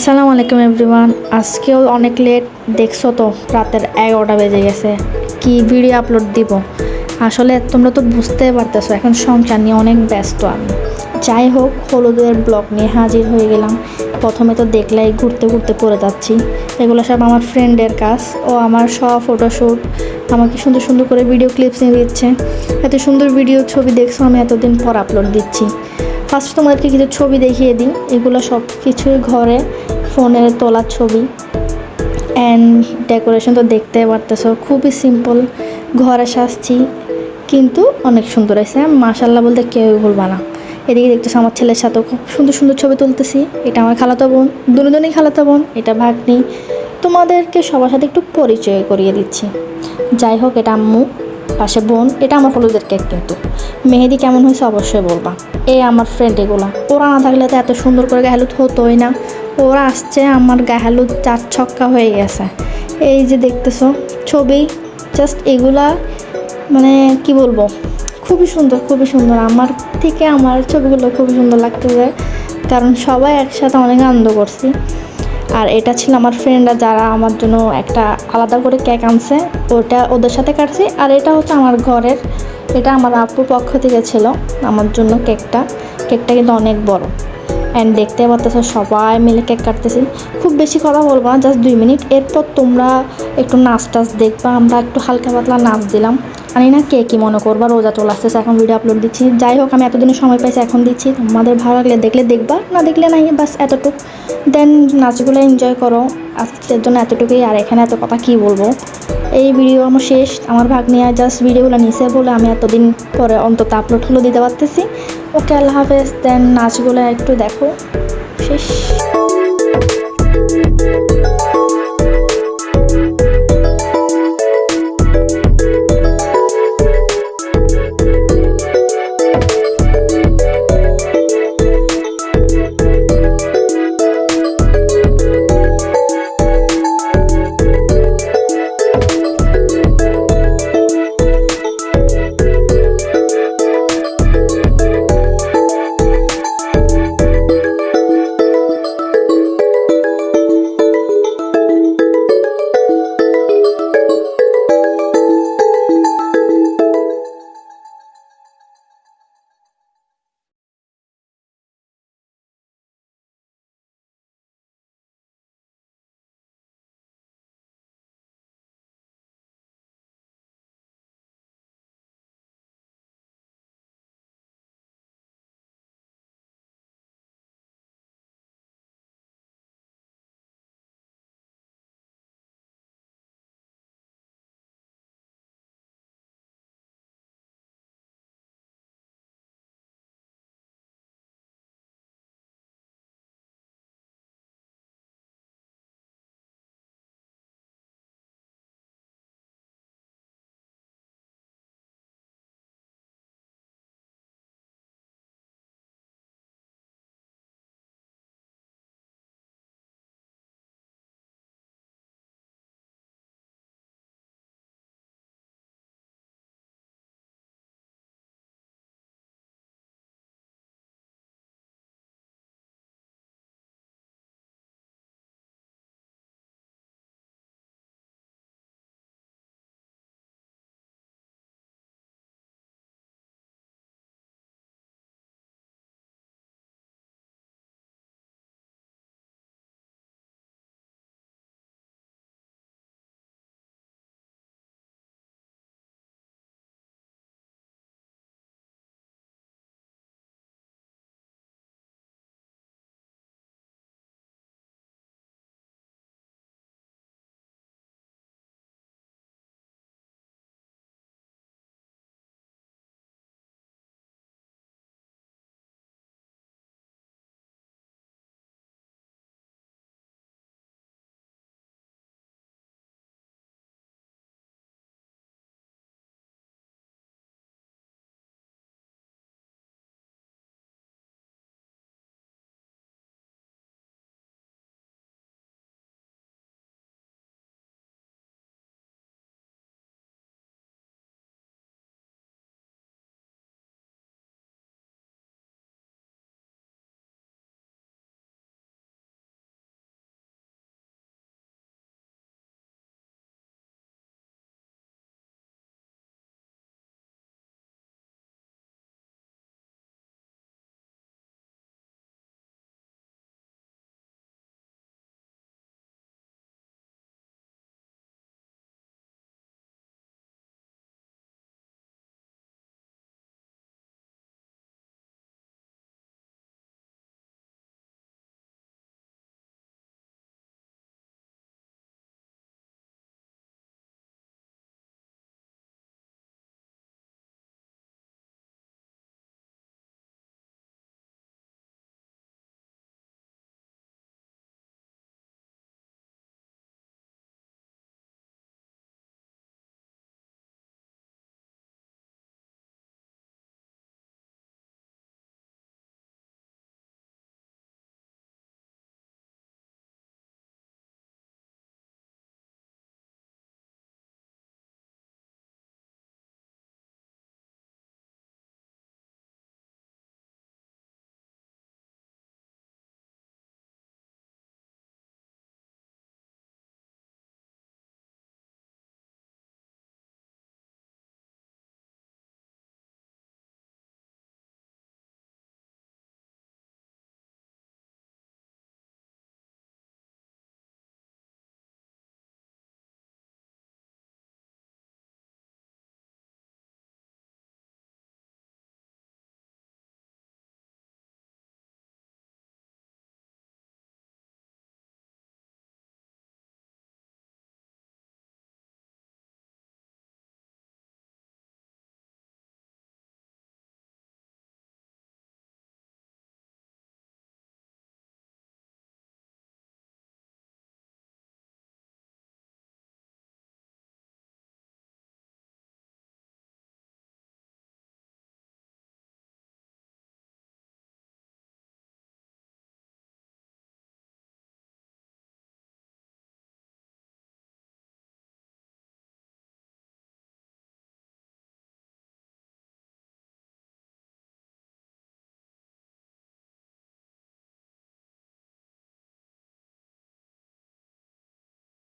আসসালামু আলাইকুম এভরিওয়ান। আজকেও অনেক লেট দেখছ তো, রাতের এগারোটা বেজে গেছে। কি ভিডিও আপলোড দিব? আসলে তোমরা তো বুঝতেই পারতেছো, এখন সংসার নিয়ে অনেক ব্যস্ত আমি। যাই হোক, হলুদের ব্লগ নিয়ে হাজির হয়ে গেলাম। প্রথমে তো দেখলাই ঘুরতে ঘুরতে পড়ে যাচ্ছি। এগুলো সব আমার ফ্রেন্ডের কাজ। ও আমার সব ফটোশ্যুট আমাকে সুন্দর সুন্দর করে ভিডিও ক্লিপস নিয়ে দিচ্ছে। এত সুন্দর ভিডিও ছবি দেখছ, আমি এতদিন পর আপলোড দিচ্ছি। ফার্স্ট তোমাদেরকে কিছু ছবি দেখিয়ে দিই। এগুলো সব কিছুই ঘরে, ফোনের তোলার ছবি। অ্যান্ড ডেকোরেশন তো দেখতে পারতেছো, খুবই সিম্পল ঘরে সাজছি, কিন্তু অনেক সুন্দর হয়েছে। মাশাল্লাহ বলতে কেউই ভুলবা না। এদিকে দেখতেছো আমার ছেলের সাথেও খুব সুন্দর সুন্দর ছবি তুলতেছি। এটা আমার খালাতো বোন দুজনেই খালাতো বোন, এটা ভাগ্নি। তোমাদেরকে সবার সাথে একটু পরিচয় করিয়ে দিচ্ছি। যাই হোক, এটা আম্মু। পাশে বোন, এটা আমার হলুদের কেক কিন্তু। মেহেদি কেমন হয়েছে অবশ্যই বলবা। এই আমার ফ্রেন্ড এগুলো। ওরা না থাকলে তো এত সুন্দর করে গায়ে হলুদ হতোই না। ওরা আসছে, আমার গায়ে হলুদ চার ছক্কা হয়ে গেছে। এই যে দেখতেছো, ছবি জাস্ট এগুলা মানে কি বলব, খুবই সুন্দর খুবই সুন্দর। আমার থেকে আমার ছবিগুলো খুবই সুন্দর লাগতেছে। কারণ সবাই একসাথে অনেক আনন্দ করছি। আর এটা ছিল আমার ফ্রেন্ডরা যারা আমার জন্য একটা আলাদা করে কেক আনছে। ওটা ওদের সাথে কাটছি। আর এটা হচ্ছে আমার ঘরের, এটা আমার আপুর পক্ষ থেকে ছিল আমার জন্য কেকটা কেকটা কিন্তু অনেক বড়। অ্যান্ড দেখতে পারতেছো, সবাই মিলে কেক কাটতেছি। খুব বেশি কথা বলব না জাস্ট দুই মিনিট। এরপর তোমরা একটু নাচ টাচ দেখবা, আমরা একটু হালকা পাতলা নাচ দিলাম। জানি না কে কী মনে করবা, রোজা চলে আসতেছে, এখন ভিডিও আপলোড দিচ্ছি। যাই হোক, আমি এতদিনে সময় পাইছি, এখন দিচ্ছি। তোমাদের ভালো লাগলে দেখলে দেখবা, না দেখলে নাই বাস এতটুকু। দেন নাচগুলো এনজয় করো। আজকের জন্য এতটুকুই, আর এখানে এত কথা কী বলব? এই ভিডিও আমার শেষ। আমার ভাগ্নে নিয়ে জাস্ট ভিডিওগুলো নিচে বলে আমি এতদিন পরে অন্তত আপলোড হলো দিতে পারতেছি। ওকে, আল্লাহ হাফেজ। দেন নাচগুলো একটু দেখো। শেষ।